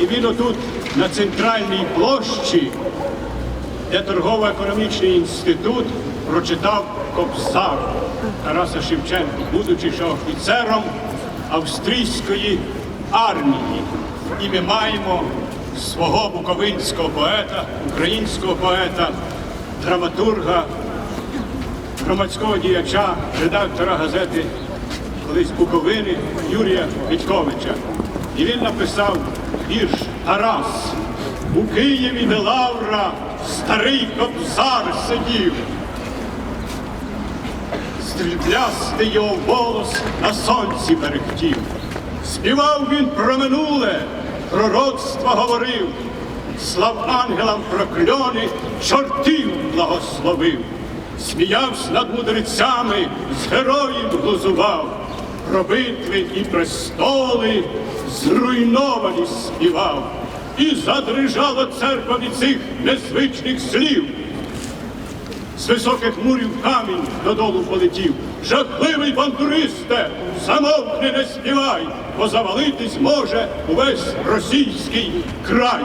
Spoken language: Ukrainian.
І він отут, на центральній площі, де торгово-економічний інститут прочитав Кобзар Тараса Шевченка, будучи ще офіцером австрійської армії. І ми маємо свого буковинського поета, українського поета, драматурга, громадського діяча, редактора газети колись Буковини Юрія Вітьковича. І він написав вірш Тарас. У Києві де лавра старий кобзар сидів. Стріблястий його волос на сонці мерехтів. Співав він про минуле, пророцтва говорив, слав ангелам прокльони, чортів благословив. Сміявся над мудрецями, з героїв глузував, про битви і престоли зруйновані співав. І задрижала церква від цих незвичних слів. З високих мурів камінь додолу полетів. Жахливий бандуристе, замовкни, не співай, бо завалитись може увесь російський край.